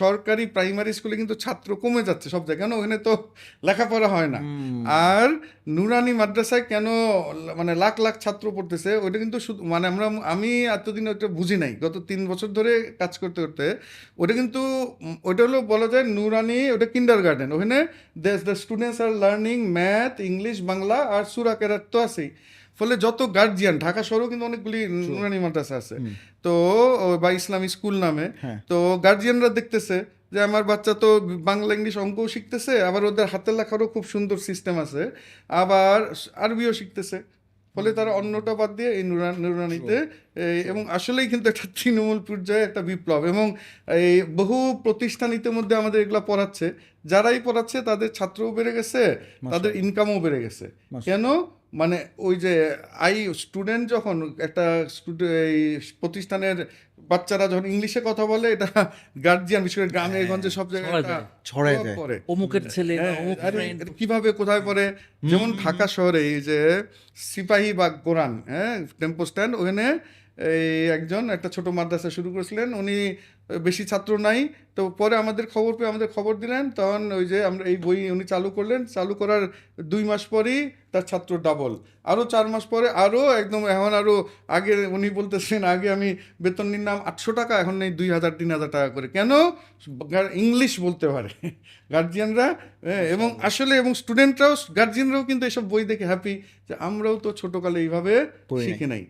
সরকারি প্রাইমারি স্কুলে কিন্তু ছাত্র কমে যাচ্ছে সব জায়গায়। কেন? ওখানে তো লেখাপড়া হয় না। আর নুরানি মাদ্রাসায় কেন মানে লাখ লাখ ছাত্র পড়তেছে? ওটা কিন্তু শুধু মানে আমরা আমি এতদিন ওটা বুঝি নাই। গত তিন বছর ধরে কাজ করতে করতে ওটা কিন্তু ওটা হলো বলা যায় নুরানি ওটা কিন্ডার গার্ডেন ওখানে দ্য স্টুডেন্টস আর লার্নিং ম্যাথ ইংলিশ বাংলা আর সুরা কেরাত তো আছেই। ফলে যত গার্জিয়ান ঢাকা শহরেও কিন্তু অনেকগুলি নুরানি মাদ্রাসা আছে। তো বা ইসলামী স্কুল নামে। হ্যাঁ। তো গার্জিয়ানরা দেখতেছে যে আমার বাচ্চা তো বাংলা ইংলিশ অঙ্কও শিখতেছে আবার ওদের হাতের লেখারও খুব সুন্দর সিস্টেম আছে। আবার আরবিও শিখতেছে। ফলে তারা অন্যটা বাদ দিয়ে এই নুরা নুরানিতে এবং আসলেই কিন্তু একটা তৃণমূল পর্যায়ে একটা বিপ্লব এবং এই বহু প্রতিষ্ঠান ইতিমধ্যে আমাদের এগুলা পড়াচ্ছে। যারাই পড়াচ্ছে তাদের ছাত্রও বেড়ে গেছে তাদের ইনকামও বেড়ে গেছে। কেন? মানে ওই যে আই স্টুডেন্ট যখন একটা এই প্রতিষ্ঠানের বাচ্চারা যখন ইংলিশে কথা বলে এটা গার্জিয়ান বিশেষ করে গ্রামে গঞ্জে সব জায়গায় ছড়ায় যায়। অমুকের ছেলে বা হ্যাঁ, অমুক আরে friend। এটা কীভাবে কোথায় পড়ে যেমন ঢাকা শহরে এই যে সিপাহী বা কোরআন হ্যাঁ টেম্পো স্ট্যান্ড ওখানে এই একজন একটা ছোট মাদ্রাসা শুরু করেছিলেন উনি বেশি ছাত্র নাই তো পরে আমাদের খবর পেয়ে আমাদের খবর দিলেন তখন ওই যে আমরা এই বই উনি চালু করলেন চালু করার দুই মাস পরেই তার ছাত্র ডাবল আরও চার মাস পরে আরও একদম এখন আরও আগে উনি বলতেছেন আগে আমি বেতন নিলাম আটশো টাকা এখন নেই দুই হাজার তিন হাজার টাকা করে। কেন? ইংলিশ বলতে পারে। গার্জিয়ানরা এবং আসলে এবং স্টুডেন্টরাও গার্জিয়ানরাও কিন্তু এসব বই দেখে হ্যাপি যে আমরাও তো ছোটকালে এইভাবে শিখে নাই।